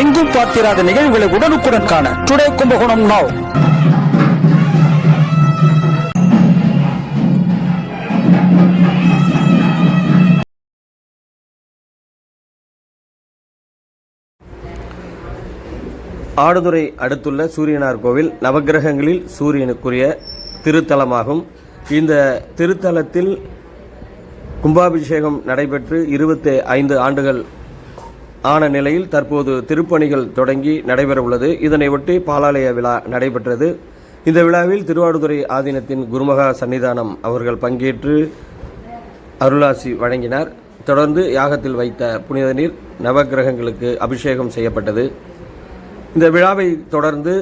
எங்கும் பார்த்திராத நிகழ்வுகளை உடனுக்குடன் காண டுடே கும்பகோணம் நாவ் ஆடுதுறை அடுத்துள்ள சூரியனார் கோவில் நவக்கிரகங்களில் சூரியனுக்குரிய திருத்தலமாகும். இந்த திருத்தலத்தில் கும்பாபிஷேகம் நடைபெற்று இருபத்தி ஐந்து ஆண்டுகள் ஆன நிலையில் தற்போது திருப்பணிகள் தொடங்கி நடைபெறவுள்ளது. இதனையொட்டி பாலாலய விழா நடைபெற்றது. இந்த விழாவில் திருவாடுதுறை ஆதீனத்தின் குருமகா சன்னிதானம் அவர்கள் பங்கேற்று அருளாசி வழங்கினார். தொடர்ந்து யாகத்தில் வைத்த புனித நீர் நவக்கிரகங்களுக்கு அபிஷேகம் செய்யப்பட்டது. இந்த விழாவை தொடர்ந்து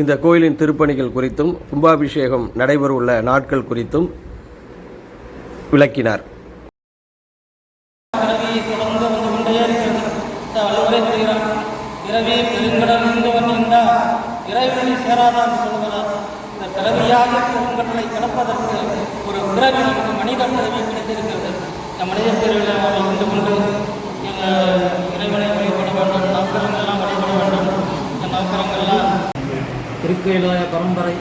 இந்த கோயிலின் திருப்பணிகள் குறித்தும் கும்பாபிஷேகம் நடைபெறவுள்ள நாட்கள் குறித்தும் விளக்கினார் பிறவியை தொடர்ந்து வந்து கொண்டே இருக்கிறது இந்த வள்ளுவரை கூறுகிறார் பிறவி பெருங்கடல் நீந்தவன் நீந்தா இறைவனை சேராதான் சொல்வதால் இந்த பிறவியாக பெருங்கடலை கடப்பதற்கு ஒரு பிறவி நமக்கு மனித பிறவி கிடைத்திருக்கிறது. இந்த மனித பிறவியில் நாம் இருந்து கொண்டு எங்கள் இறைவனை வழிபட வேண்டும் நவக்கிரங்கள்லாம் வழிபட வேண்டும். இந்த நவக்கிரங்கள்லாம் திருக்கையிலாய பரம்பரை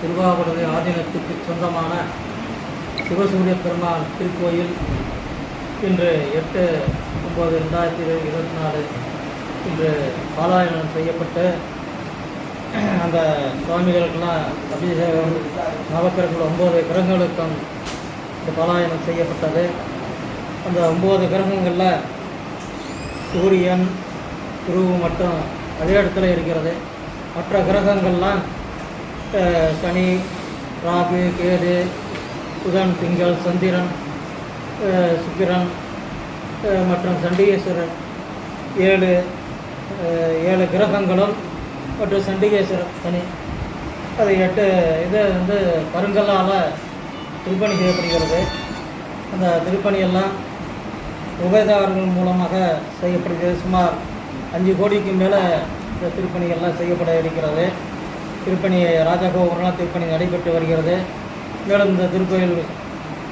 திருவாவூரை ஆதீனத்துக்கு சொந்தமான சிவசூரிய பெருமாள் திருக்கோயில் இன்று எட்டு ஒம்பது ரெண்டாயிரத்தி இருபத்தி நாலு இன்று பாலாயனம் செய்யப்பட்டு அந்த சுவாமிகளுக்கெல்லாம் அபிஷேகம் நவக்கிரகங்கள் ஒம்பது கிரகங்களுக்கும் இந்த பாலாயனம் செய்யப்பட்டது. அந்த ஒம்பது கிரகங்களில் சூரியன் குருவு மட்டும் அதே இடத்துல இருக்கிறது. மற்ற கிரகங்கள்லாம் சனி ராகு கேது புதன் திங்கள் சந்திரன் சுக்கிரன் மற்றும் சண்டிகேஸ்வரர் ஏழு ஏழு கிரகங்களும் மற்றும் சண்டிகேஸ்வரர் சனி. அது எட்டு இது வந்து கருங்கல்லால் திருப்பணி செய்யப்படுகிறது. அந்த திருப்பணியெல்லாம் உபயதாரர்கள் மூலமாக செய்யப்படுகிறது. சுமார் அஞ்சு கோடிக்கு மேலே இந்த திருப்பணிகள்லாம் செய்யப்பட இருக்கிறது. திருப்பணி ராஜகோபுரம்லாம் திருப்பணி நடைபெற்று வருகிறது. மேலும் இந்த திருக்கோயில்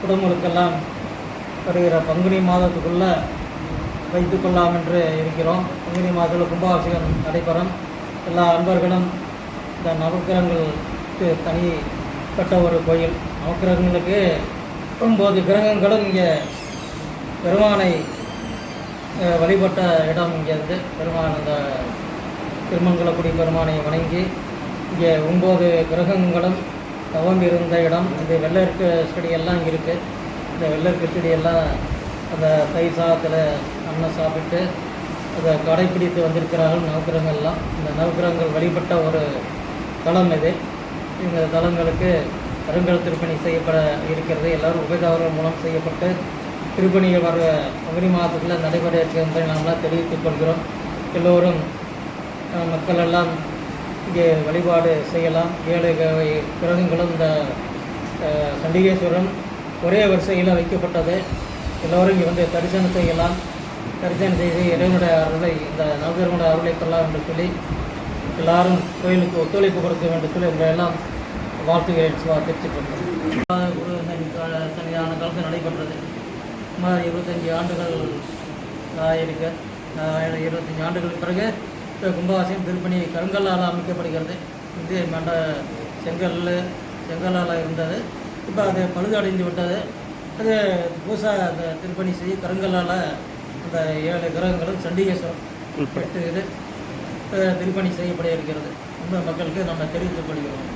குடும்பங்களுக்கெல்லாம் வருகிற பங்குனி மாதத்துக்குள்ளே வைத்து கொள்ளலாம் என்று இருக்கிறோம். பங்குனி மாதத்தில் கும்பாபிஷேகம் நடைபெறும். எல்லா அன்பர்களும் இந்த நவக்கிரகங்களுக்கு தனிப்பட்ட ஒரு கோயில். நவக்கிரகங்களுக்கு ஒன்பது கிரகங்களும் இங்கே பெருமானை வழிபட்ட இடம் இங்கே இருந்து பெருமான் அந்த திருமங்கலக்குடி பெருமானை வணங்கி இங்கே ஒம்பது கிரகங்களும் தவம் இருந்த இடம். இந்த வெள்ளருக்கு செடியெல்லாம் இங்கே இருக்குது இந்த வெள்ளருக்கு செடியெல்லாம் அந்த தை சாதத்தில் அன்னை சாப்பிட்டு அதை கடைப்பிடித்து வந்திருக்கிறார்கள் நவக்கிரகங்கள்லாம். இந்த நவக்கிரகங்கள் வழிபட்ட ஒரு தலம் இது. இந்த தலங்களுக்கு கருங்கல் திருப்பணி செய்யப்பட இருக்கிறது. எல்லாரும் உபயதாரர்கள் மூலம் செய்யப்பட்டு திருப்பணிகள் வர பகுதி மாதத்தில் நடைபெற இருக்கிறது நாம்லாம் தெரிவித்துக் கொள்கிறோம். எல்லோரும் மக்களெல்லாம் மக்கள் எல்லாம் இங்கே வழிபாடு செய்யலாம். ஏழு கிரகங்களும் இந்த சண்டிகேஸ்வரன் ஒரே வரிசையில் வைக்கப்பட்டது. எல்லோரும் இங்கே வந்து தரிசனம் செய்யலாம் தரிசனம் செய்து இறைவனுடைய அருளை இந்த நவகிரகனுடைய அருளை பெறலாம் என்று சொல்லி எல்லாரும் கோயிலுக்கு ஒத்துழைப்பு கொடுக்க வேண்டும் சொல்லி உங்களை எல்லாம் வாழ்த்துகிறேன் சுவா தெரிவித்துக் சன்னிதான காலத்தில் நடைபெற்றது சுமார் இருபத்தஞ்சி ஆண்டுகள் இருக்க இருபத்தஞ்சி ஆண்டுகளுக்கு பிறகு இப்போ கும்பாபிஷேகம் திருப்பணி கருங்கல்லால் அமைக்கப்படுகிறது. இது மண்ட செங்கல் செங்கல்லால் இருந்தது. இப்போ அது பழுதடைந்து விட்டது. அது புதுசாக அந்த திருப்பணி செய்ய கருங்கல்லால் அந்த ஏழு கிரகங்களும் சண்டிகேஸ்வரம் எட்டு இது திருப்பணி செய்யப்பட இருக்கிறது. மக்களுக்கு நம்ம தெரிவித்துக் கொள்கிறோம்.